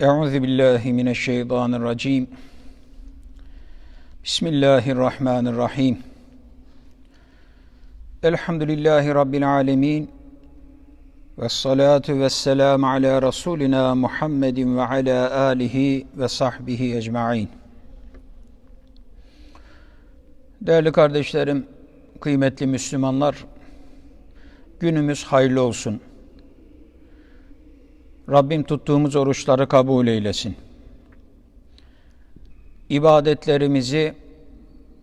Euzu billahi mineşşeytanirracim. Bismillahirrahmanirrahim. Elhamdülillahi rabbil alamin. Ve salatu ve selamu ala Resulina Muhammedin ve ala alihi ve sahbihi ecmain. Değerli kardeşlerim, kıymetli Müslümanlar, günümüz hayırlı olsun. Rabbim tuttuğumuz oruçları kabul eylesin. İbadetlerimizi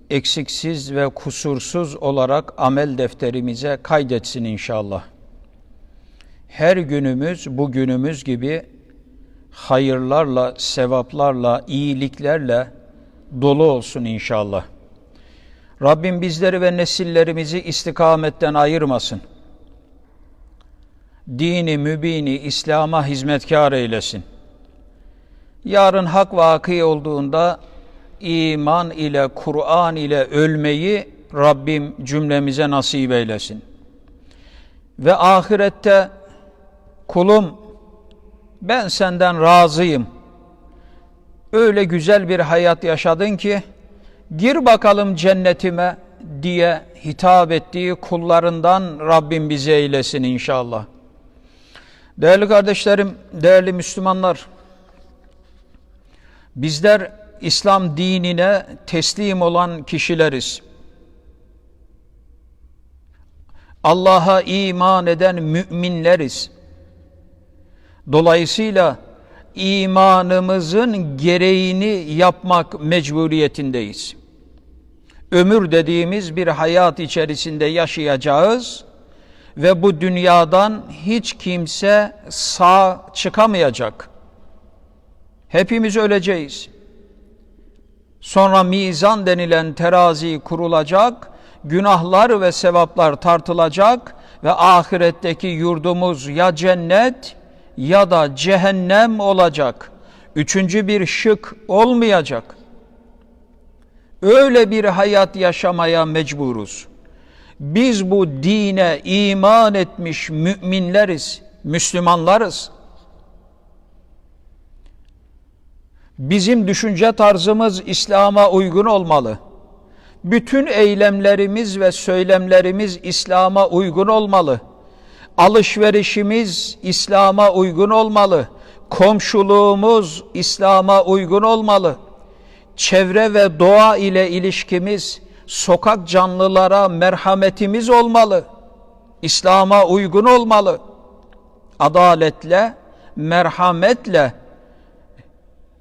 eksiksiz ve kusursuz olarak amel defterimize kaydetsin inşallah. Her günümüz bu günümüz gibi hayırlarla, sevaplarla, iyiliklerle dolu olsun inşallah. Rabbim bizleri ve nesillerimizi istikametten ayırmasın dini mübini İslam'a hizmetkar eylesin. Yarın hak vaki olduğunda iman ile Kur'an ile ölmeyi Rabbim cümlemize nasip eylesin. Ve ahirette kulum ben senden razıyım. Öyle güzel bir hayat yaşadın ki gir bakalım cennetime diye hitap ettiği kullarından Rabbim bizi eylesin inşallah. Değerli kardeşlerim, değerli Müslümanlar, bizler İslam dinine teslim olan kişileriz. Allah'a iman eden müminleriz. Dolayısıyla imanımızın gereğini yapmak mecburiyetindeyiz. Ömür dediğimiz bir hayat içerisinde yaşayacağız ve bu dünyadan hiç kimse sağ çıkamayacak. Hepimiz öleceğiz. Sonra mizan denilen terazi kurulacak, günahlar ve sevaplar tartılacak ve ahiretteki yurdumuz ya cennet ya da cehennem olacak. Üçüncü bir şık olmayacak. Öyle bir hayat yaşamaya mecburuz. Biz bu dine iman etmiş müminleriz, Müslümanlarız. Bizim düşünce tarzımız İslam'a uygun olmalı. Bütün eylemlerimiz ve söylemlerimiz İslam'a uygun olmalı. Alışverişimiz İslam'a uygun olmalı. Komşuluğumuz İslam'a uygun olmalı. Çevre ve doğa ile ilişkimiz sokak canlılara merhametimiz olmalı. İslam'a uygun olmalı. Adaletle, merhametle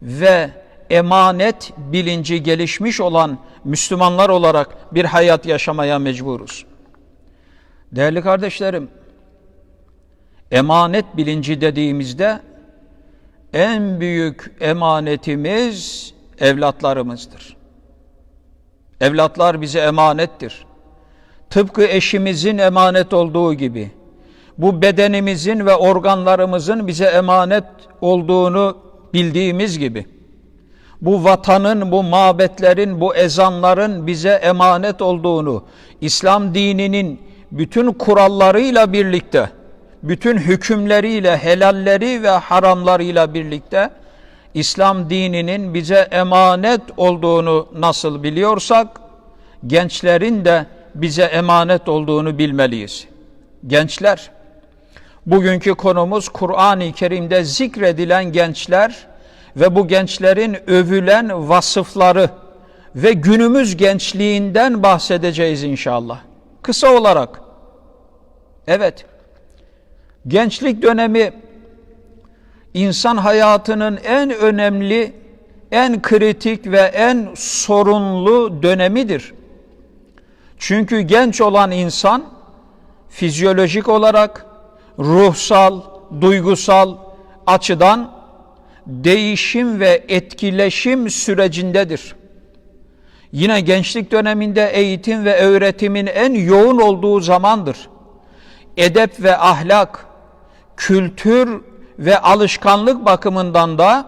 ve emanet bilinci gelişmiş olan Müslümanlar olarak bir hayat yaşamaya mecburuz. Değerli kardeşlerim, emanet bilinci dediğimizde en büyük emanetimiz evlatlarımızdır. Evlatlar bize emanettir. Tıpkı eşimizin emanet olduğu gibi bu bedenimizin ve organlarımızın bize emanet olduğunu bildiğimiz gibi bu vatanın, bu mabetlerin, bu ezanların bize emanet olduğunu, İslam dininin bütün kurallarıyla birlikte, bütün hükümleriyle, helalleri ve haramlarıyla birlikte İslam dininin bize emanet olduğunu nasıl biliyorsak, gençlerin de bize emanet olduğunu bilmeliyiz. Gençler, bugünkü konumuz Kur'an-ı Kerim'de zikredilen gençler ve bu gençlerin övülen vasıfları ve günümüz gençliğinden bahsedeceğiz inşallah. Kısa olarak, evet, gençlik dönemi insan hayatının en önemli, en kritik ve en sorunlu dönemidir. Çünkü genç olan insan fizyolojik olarak, ruhsal, duygusal açıdan değişim ve etkileşim sürecindedir. Yine gençlik döneminde eğitim ve öğretimin en yoğun olduğu zamandır. Edep ve ahlak, kültür ve alışkanlık bakımından da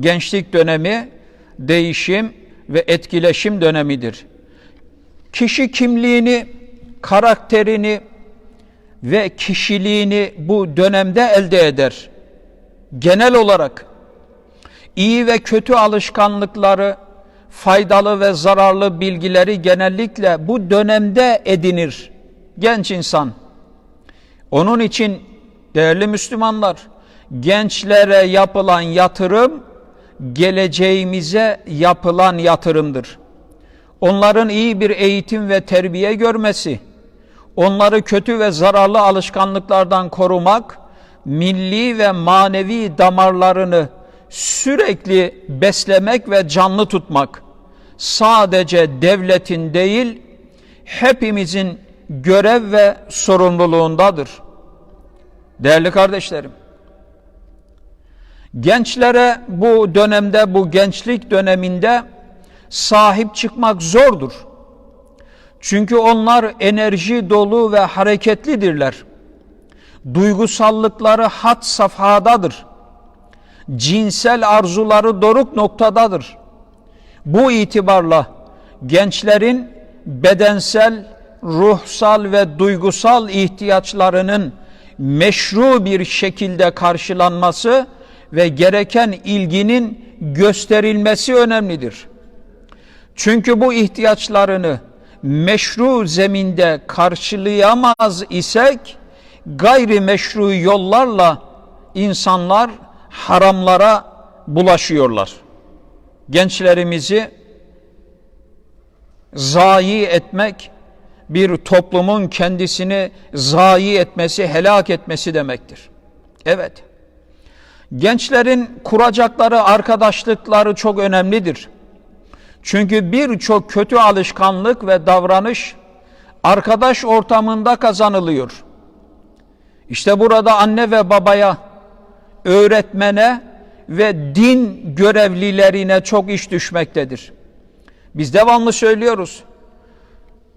gençlik dönemi değişim ve etkileşim dönemidir. Kişi kimliğini, karakterini ve kişiliğini bu dönemde elde eder. Genel olarak iyi ve kötü alışkanlıkları, faydalı ve zararlı bilgileri genellikle bu dönemde edinir genç insan. Onun için değerli Müslümanlar, gençlere yapılan yatırım geleceğimize yapılan yatırımdır. Onların iyi bir eğitim ve terbiye görmesi, onları kötü ve zararlı alışkanlıklardan korumak, milli ve manevi damarlarını sürekli beslemek ve canlı tutmak sadece devletin değil hepimizin görev ve sorumluluğundadır. Değerli kardeşlerim, gençlere bu dönemde, bu gençlik döneminde sahip çıkmak zordur. Çünkü onlar enerji dolu ve hareketlidirler. Duygusallıkları hat safhadadır. Cinsel arzuları doruk noktadadır. Bu itibarla gençlerin bedensel, ruhsal ve duygusal ihtiyaçlarının meşru bir şekilde karşılanması ve gereken ilginin gösterilmesi önemlidir. Çünkü bu ihtiyaçlarını meşru zeminde karşılayamaz isek gayri meşru yollarla insanlar haramlara bulaşıyorlar. Gençlerimizi zayi etmek bir toplumun kendisini zayi etmesi, helak etmesi demektir. Evet. Gençlerin kuracakları arkadaşlıkları çok önemlidir. Çünkü birçok kötü alışkanlık ve davranış arkadaş ortamında kazanılıyor. İşte burada anne ve babaya, öğretmene ve din görevlilerine çok iş düşmektedir. Biz devamlı söylüyoruz.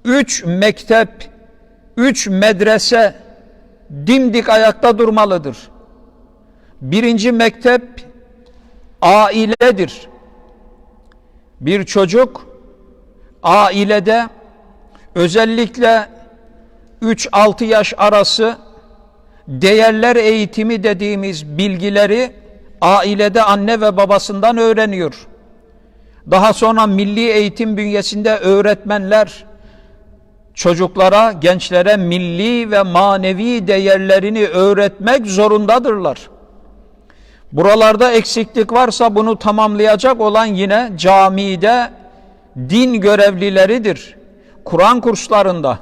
Üç mektep, üç medrese dimdik ayakta durmalıdır. Birinci mektep ailedir. Bir çocuk ailede özellikle 3-6 yaş arası değerler eğitimi dediğimiz bilgileri ailede anne ve babasından öğreniyor. Daha sonra milli eğitim bünyesinde öğretmenler çocuklara, gençlere milli ve manevi değerlerini öğretmek zorundadırlar. Buralarda eksiklik varsa bunu tamamlayacak olan yine camide din görevlileridir. Kur'an kurslarında.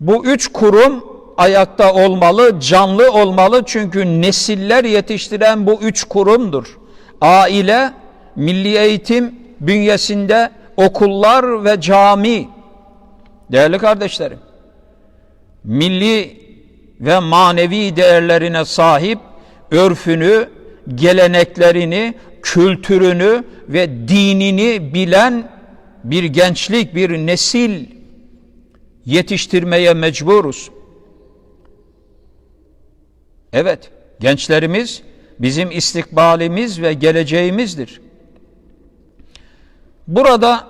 Bu üç kurum ayakta olmalı, canlı olmalı çünkü nesiller yetiştiren bu üç kurumdur. Aile, milli eğitim bünyesinde okullar ve cami. Değerli kardeşlerim, milli ve manevi değerlerine sahip örfünü, geleneklerini, kültürünü ve dinini bilen bir gençlik, bir nesil yetiştirmeye mecburuz. Evet, gençlerimiz bizim istikbalimiz ve geleceğimizdir. Burada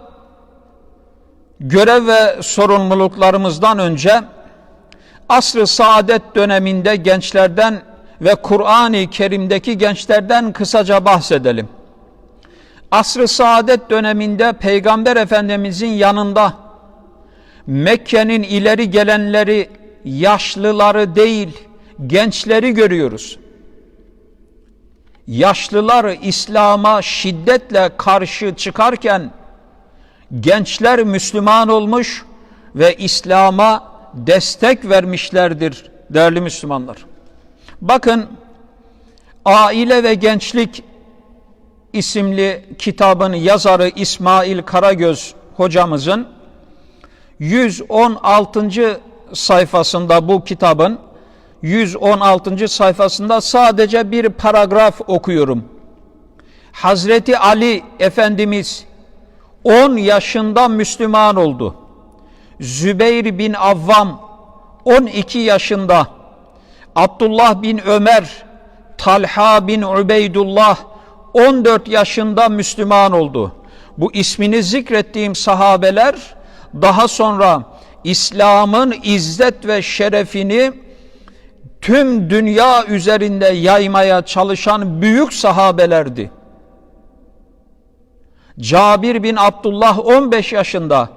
görev ve sorumluluklarımızdan önce asr-ı saadet döneminde gençlerden ve Kur'an-ı Kerim'deki gençlerden kısaca bahsedelim. Asr-ı saadet döneminde Peygamber Efendimizin yanında Mekke'nin ileri gelenleri yaşlıları değil gençleri görüyoruz. Yaşlılar İslam'a şiddetle karşı çıkarken gençler Müslüman olmuş ve İslam'a destek vermişlerdir değerli Müslümanlar. Bakın Aile ve Gençlik isimli kitabın yazarı İsmail Karagöz hocamızın 116. sayfasında bu kitabın 116. sayfasında sadece bir paragraf okuyorum. Hazreti Ali Efendimiz 10 yaşında Müslüman oldu. Zübeyir bin Avvam 12 yaşında, Abdullah bin Ömer, Talha bin Ubeydullah 14 yaşında Müslüman oldu. Bu ismini zikrettiğim sahabeler daha sonra İslam'ın izzet ve şerefini tüm dünya üzerinde yaymaya çalışan büyük sahabelerdi. Cabir bin Abdullah 15 yaşında,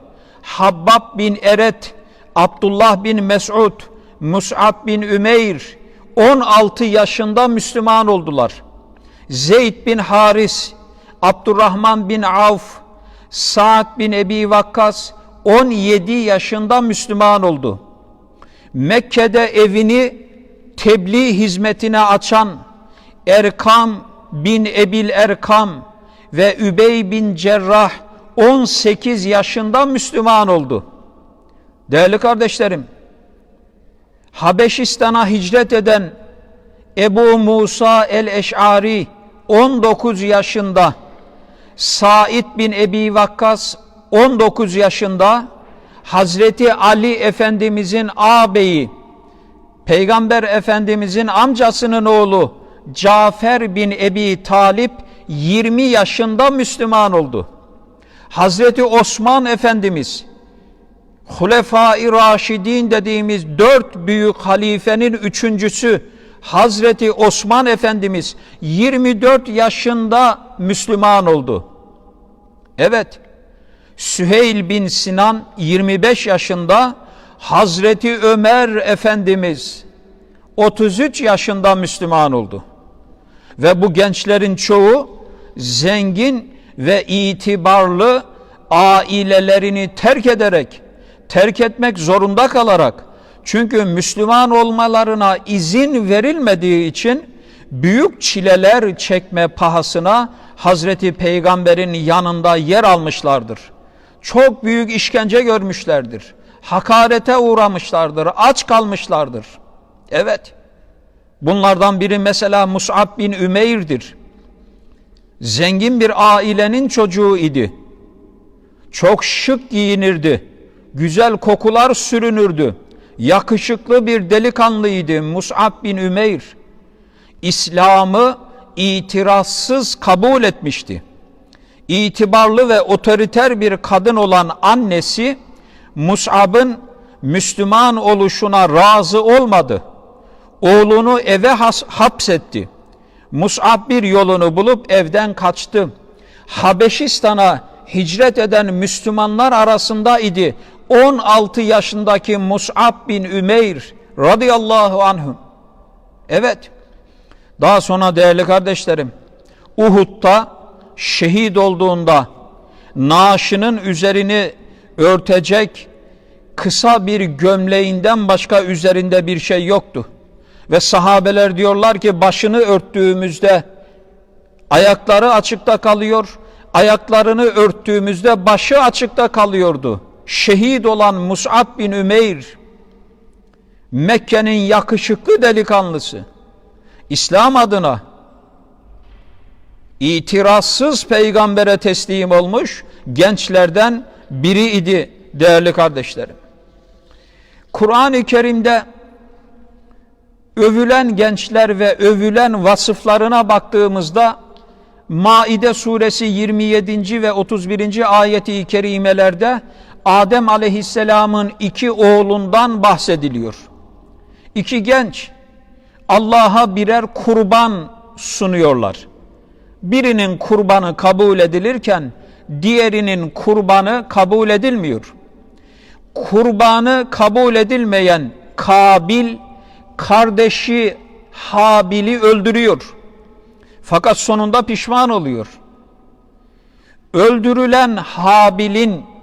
Habbab bin Eret, Abdullah bin Mes'ud, Mus'ab bin Ümeyr 16 yaşında Müslüman oldular. Zeyd bin Haris, Abdurrahman bin Avf, Sa'd bin Ebi Vakkas 17 yaşında Müslüman oldu. Mekke'de evini tebliğ hizmetine açan Erkam bin Ebil Erkam ve Übey bin Cerrah 18 yaşında Müslüman oldu. Değerli kardeşlerim, Habeşistan'a hicret eden Ebu Musa el-Eş'ari 19 yaşında, Said bin Ebi Vakkas 19 yaşında, Hazreti Ali Efendimizin ağabeyi, Peygamber Efendimizin amcasının oğlu Cafer bin Ebi Talip 20 yaşında Müslüman oldu. Hazreti Osman Efendimiz Hulefai Raşidin dediğimiz dört büyük halifenin üçüncüsü Hazreti Osman Efendimiz 24 yaşında Müslüman oldu. Evet, Süheyl bin Sinan 25 yaşında, Hazreti Ömer Efendimiz 33 yaşında Müslüman oldu. Ve bu gençlerin çoğu zengin ve itibarlı ailelerini terk ederek, terk etmek zorunda kalarak, çünkü Müslüman olmalarına izin verilmediği için büyük çileler çekme pahasına Hazreti Peygamber'in yanında yer almışlardır. Çok büyük işkence görmüşlerdir. Hakarete uğramışlardır, aç kalmışlardır. Evet, bunlardan biri mesela Mus'ab bin Ümeyr'dir. Zengin bir ailenin çocuğu idi. Çok şık giyinirdi. Güzel kokular sürünürdü. Yakışıklı bir delikanlıydı Mus'ab bin Ümeyr. İslam'ı itirazsız kabul etmişti. İtibarlı ve otoriter bir kadın olan annesi Mus'ab'ın Müslüman oluşuna razı olmadı. Oğlunu eve hapsetti. Mus'ab bir yolunu bulup evden kaçtı. Habeşistan'a hicret eden Müslümanlar arasında idi. 16 yaşındaki Mus'ab bin Ümeyr radıyallahu anhum. Evet. Daha sonra değerli kardeşlerim, Uhud'da şehit olduğunda naaşının üzerini örtecek kısa bir gömleğinden başka üzerinde bir şey yoktu. Ve sahabeler diyorlar ki başını örttüğümüzde ayakları açıkta kalıyor, ayaklarını örttüğümüzde başı açıkta kalıyordu. Şehit olan Mus'ab bin Ümeyr, Mekke'nin yakışıklı delikanlısı, İslam adına itirazsız peygambere teslim olmuş gençlerden biri idi değerli kardeşlerim. Kur'an-ı Kerim'de övülen gençler ve övülen vasıflarına baktığımızda Maide suresi 27. ve 31. ayeti kerimelerde Adem aleyhisselamın iki oğlundan bahsediliyor. İki genç Allah'a birer kurban sunuyorlar. Birinin kurbanı kabul edilirken diğerinin kurbanı kabul edilmiyor. Kurbanı kabul edilmeyen Kabil kardeşi Habil'i öldürüyor. Fakat sonunda pişman oluyor. Öldürülen Habil'in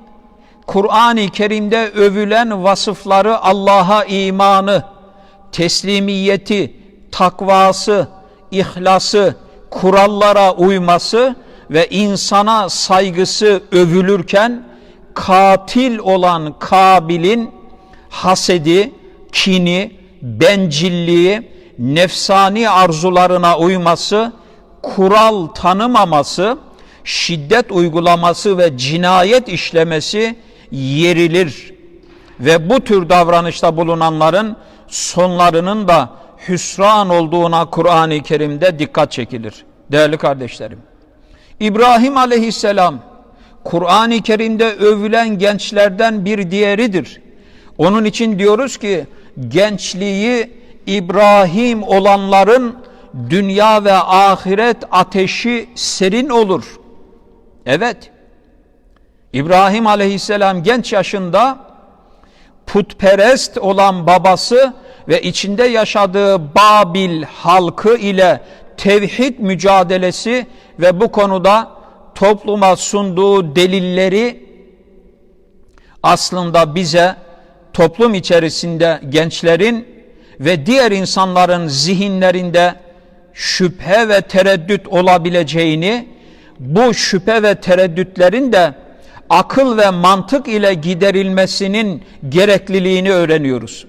Kur'an-ı Kerim'de övülen vasıfları Allah'a imanı, teslimiyeti, takvası, ihlası, kurallara uyması ve insana saygısı övülürken katil olan Kabil'in hasedi, kini, bencilliği, nefsani arzularına uyması, kural tanımaması, şiddet uygulaması ve cinayet işlemesi yerilir. Ve bu tür davranışta bulunanların sonlarının da hüsran olduğuna Kur'an-ı Kerim'de dikkat çekilir. Değerli kardeşlerim. İbrahim aleyhisselam Kur'an-ı Kerim'de övülen gençlerden bir diğeridir. Onun için diyoruz ki gençliği İbrahim olanların dünya ve ahiret ateşi serin olur. Evet. İbrahim aleyhisselam genç yaşında putperest olan babası ve içinde yaşadığı Babil halkı ile tevhid mücadelesi ve bu konuda topluma sunduğu delilleri aslında bize toplum içerisinde gençlerin ve diğer insanların zihinlerinde şüphe ve tereddüt olabileceğini, bu şüphe ve tereddütlerin de akıl ve mantık ile giderilmesinin gerekliliğini öğreniyoruz.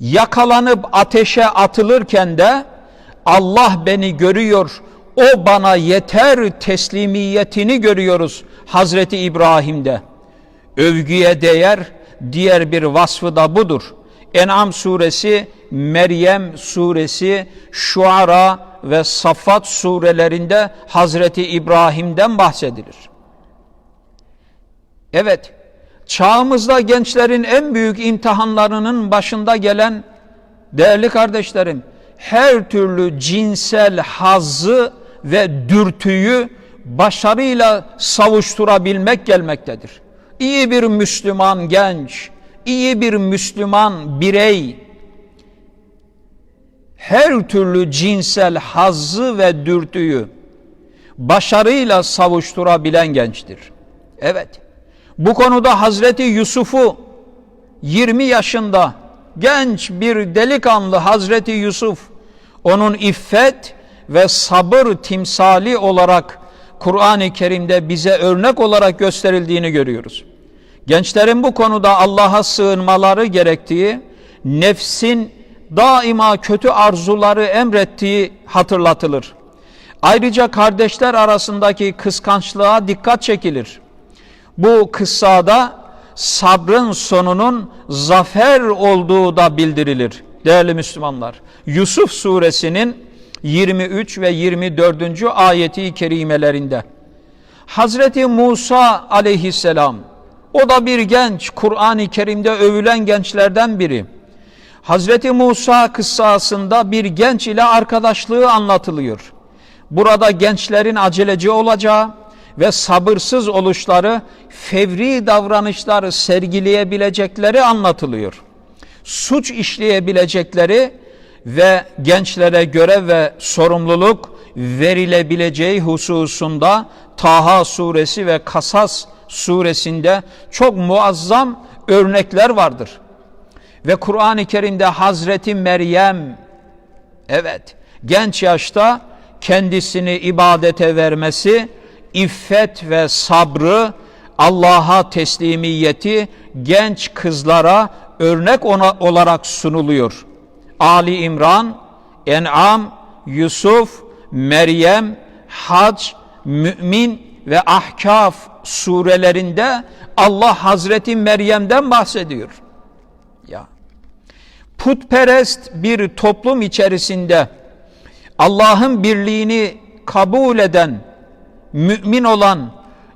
Yakalanıp ateşe atılırken de Allah beni görüyor, o bana yeter teslimiyetini görüyoruz Hazreti İbrahim'de. Övgüye değer diğer bir vasfı da budur. En'am suresi, Meryem suresi, Şuara ve Safat surelerinde Hazreti İbrahim'den bahsedilir. Evet, çağımızda gençlerin en büyük imtihanlarının başında gelen değerli kardeşlerim, her türlü cinsel hazzı ve dürtüyü başarıyla savuşturabilmek gelmektedir. İyi bir Müslüman genç, iyi bir Müslüman birey her türlü cinsel hazzı ve dürtüyü başarıyla savuşturabilen gençtir. Evet. Bu konuda Hazreti Yusuf'u 20 yaşında genç bir delikanlı Hazreti Yusuf onun iffet ve sabır timsali olarak Kur'an-ı Kerim'de bize örnek olarak gösterildiğini görüyoruz. Gençlerin bu konuda Allah'a sığınmaları gerektiği, nefsin daima kötü arzuları emrettiği hatırlatılır. Ayrıca kardeşler arasındaki kıskançlığa dikkat çekilir. Bu kıssada sabrın sonunun zafer olduğu da bildirilir. Değerli Müslümanlar, Yusuf suresinin 23 ve 24. ayeti kerimelerinde Hazreti Musa aleyhisselam o da bir genç Kur'an-ı Kerim'de övülen gençlerden biri. Hazreti Musa kıssasında bir genç ile arkadaşlığı anlatılıyor. Burada gençlerin aceleci olacağı ve sabırsız oluşları, fevri davranışları sergileyebilecekleri anlatılıyor. Suç işleyebilecekleri ve gençlere görev ve sorumluluk verilebileceği hususunda Taha suresi ve Kasas suresinde çok muazzam örnekler vardır. Ve Kur'an-ı Kerim'de Hazreti Meryem evet genç yaşta kendisini ibadete vermesi, iffet ve sabrı, Allah'a teslimiyeti genç kızlara örnek ona olarak sunuluyor. Ali İmran, En'am, Yusuf, Meryem, Hac, Mümin ve Ahkaf surelerinde Allah Hazreti Meryem'den bahsediyor. Ya putperest bir toplum içerisinde Allah'ın birliğini kabul eden, mümin olan,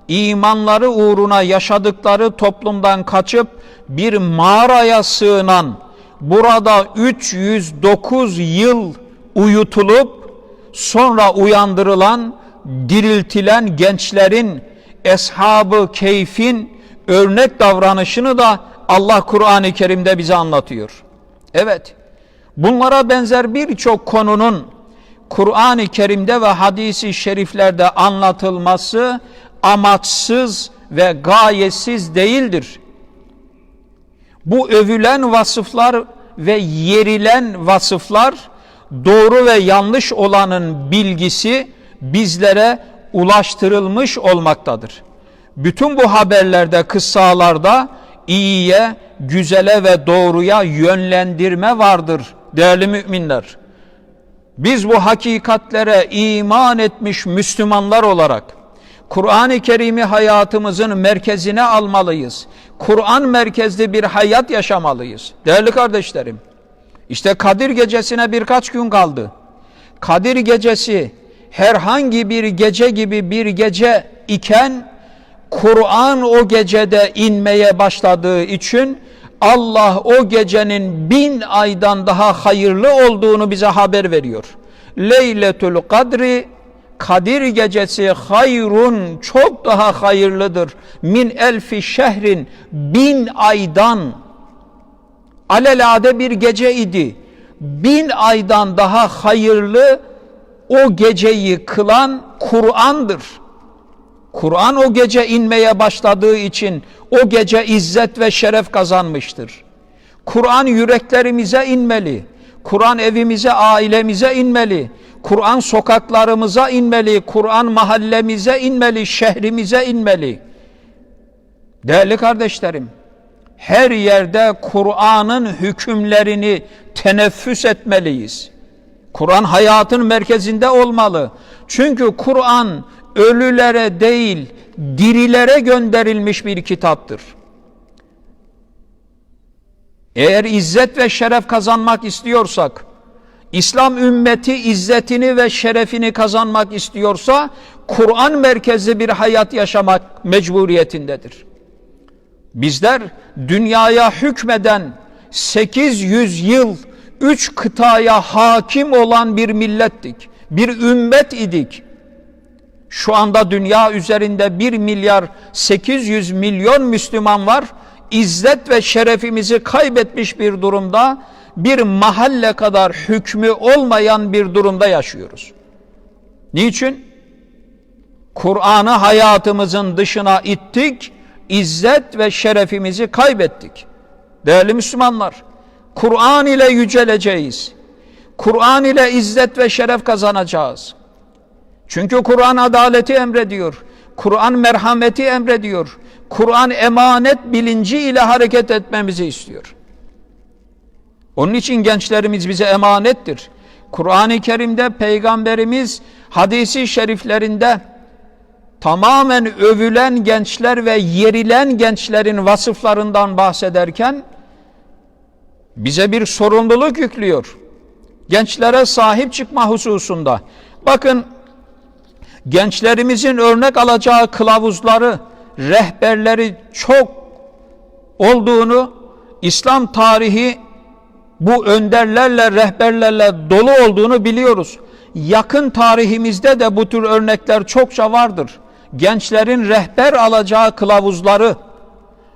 imanları uğruna yaşadıkları toplumdan kaçıp bir mağaraya sığınan, burada 309 yıl uyutulup sonra uyandırılan, diriltilen gençlerin eshabı keyfin örnek davranışını da Allah Kur'an-ı Kerim'de bize anlatıyor. Evet, bunlara benzer birçok konunun Kur'an-ı Kerim'de ve hadisi şeriflerde anlatılması amaçsız ve gayesiz değildir. Bu övülen vasıflar ve yerilen vasıflar doğru ve yanlış olanın bilgisi bizlere ulaştırılmış olmaktadır. Bütün bu haberlerde, kıssalarda iyiye, güzele ve doğruya yönlendirme vardır değerli müminler. Biz bu hakikatlere iman etmiş Müslümanlar olarak Kur'an-ı Kerim'i hayatımızın merkezine almalıyız. Kur'an merkezli bir hayat yaşamalıyız. Değerli kardeşlerim, işte Kadir gecesine birkaç gün kaldı. Kadir gecesi herhangi bir gece gibi bir gece iken Kur'an o gecede inmeye başladığı için Allah o gecenin bin aydan daha hayırlı olduğunu bize haber veriyor. Leyletül Kadri Kadir gecesi hayrun çok daha hayırlıdır. Min elfi şehrin bin aydan alelade bir gece idi. Bin aydan daha hayırlı o geceyi kılan Kur'an'dır. Kur'an o gece inmeye başladığı için o gece izzet ve şeref kazanmıştır. Kur'an yüreklerimize inmeli. Kur'an evimize, ailemize inmeli. Kur'an sokaklarımıza inmeli. Kur'an mahallemize inmeli, şehrimize inmeli. Değerli kardeşlerim, her yerde Kur'an'ın hükümlerini teneffüs etmeliyiz. Kur'an hayatın merkezinde olmalı. Çünkü Kur'an ölülere değil, dirilere gönderilmiş bir kitaptır. Eğer izzet ve şeref kazanmak istiyorsak, İslam ümmeti izzetini ve şerefini kazanmak istiyorsa, Kur'an merkezli bir hayat yaşamak mecburiyetindedir. Bizler dünyaya hükmeden 800 yıl üç kıtaya hakim olan bir millettik. Bir ümmet idik. Şu anda dünya üzerinde 1 milyar 800 milyon Müslüman var. İzzet ve şerefimizi kaybetmiş bir durumda, bir mahalle kadar hükmü olmayan bir durumda yaşıyoruz. Niçin? Kur'an'ı hayatımızın dışına ittik, izzet ve şerefimizi kaybettik. Değerli Müslümanlar, Kur'an ile yüceleceğiz. Kur'an ile izzet ve şeref kazanacağız. Çünkü Kur'an adaleti emrediyor. Kur'an merhameti emrediyor. Kur'an emanet bilinci ile hareket etmemizi istiyor. Onun için gençlerimiz bize emanettir. Kur'an-ı Kerim'de Peygamberimiz hadisi şeriflerinde tamamen övülen gençler ve yerilen gençlerin vasıflarından bahsederken bize bir sorumluluk yüklüyor. Gençlere sahip çıkma hususunda. Bakın gençlerimizin örnek alacağı kılavuzları, rehberleri çok olduğunu İslam tarihi bu önderlerle, rehberlerle dolu olduğunu biliyoruz. Yakın tarihimizde de bu tür örnekler çokça vardır. Gençlerin rehber alacağı kılavuzları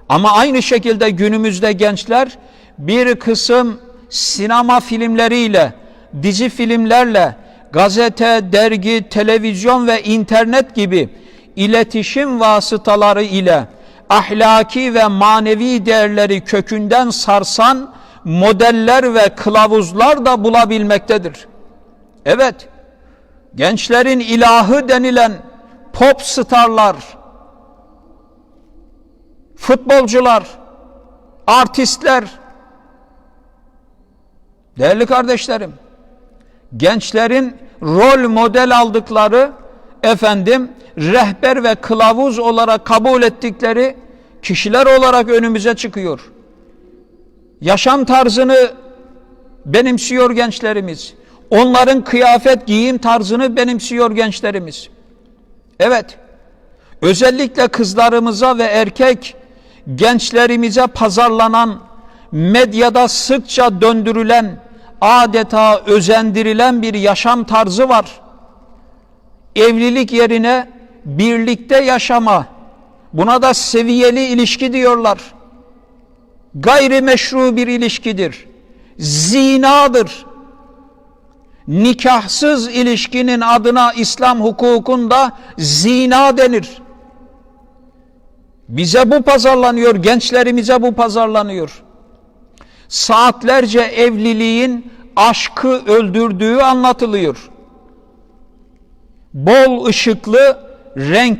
ama aynı şekilde günümüzde gençler bir kısım sinema filmleriyle, dizi filmlerle, gazete, dergi, televizyon ve internet gibi iletişim vasıtaları ile ahlaki ve manevi değerleri kökünden sarsan modeller ve kılavuzlar da bulabilmektedir. Evet, gençlerin ilahı denilen pop starlar, futbolcular, artistler, değerli kardeşlerim, gençlerin rol model aldıkları efendim rehber ve kılavuz olarak kabul ettikleri kişiler olarak önümüze çıkıyor. Yaşam tarzını benimsiyor gençlerimiz. Onların kıyafet, giyim tarzını benimsiyor gençlerimiz. Evet, özellikle kızlarımıza ve erkek gençlerimize pazarlanan, medyada sıkça döndürülen, adeta özendirilen bir yaşam tarzı var. Evlilik yerine birlikte yaşama, buna da seviyeli ilişki diyorlar. Gayrimeşru bir ilişkidir. Zinadır. Nikahsız ilişkinin adına İslam hukukunda zina denir. Bize bu pazarlanıyor, gençlerimize bu pazarlanıyor. Saatlerce evliliğin aşkı öldürdüğü anlatılıyor. Bol ışıklı, renk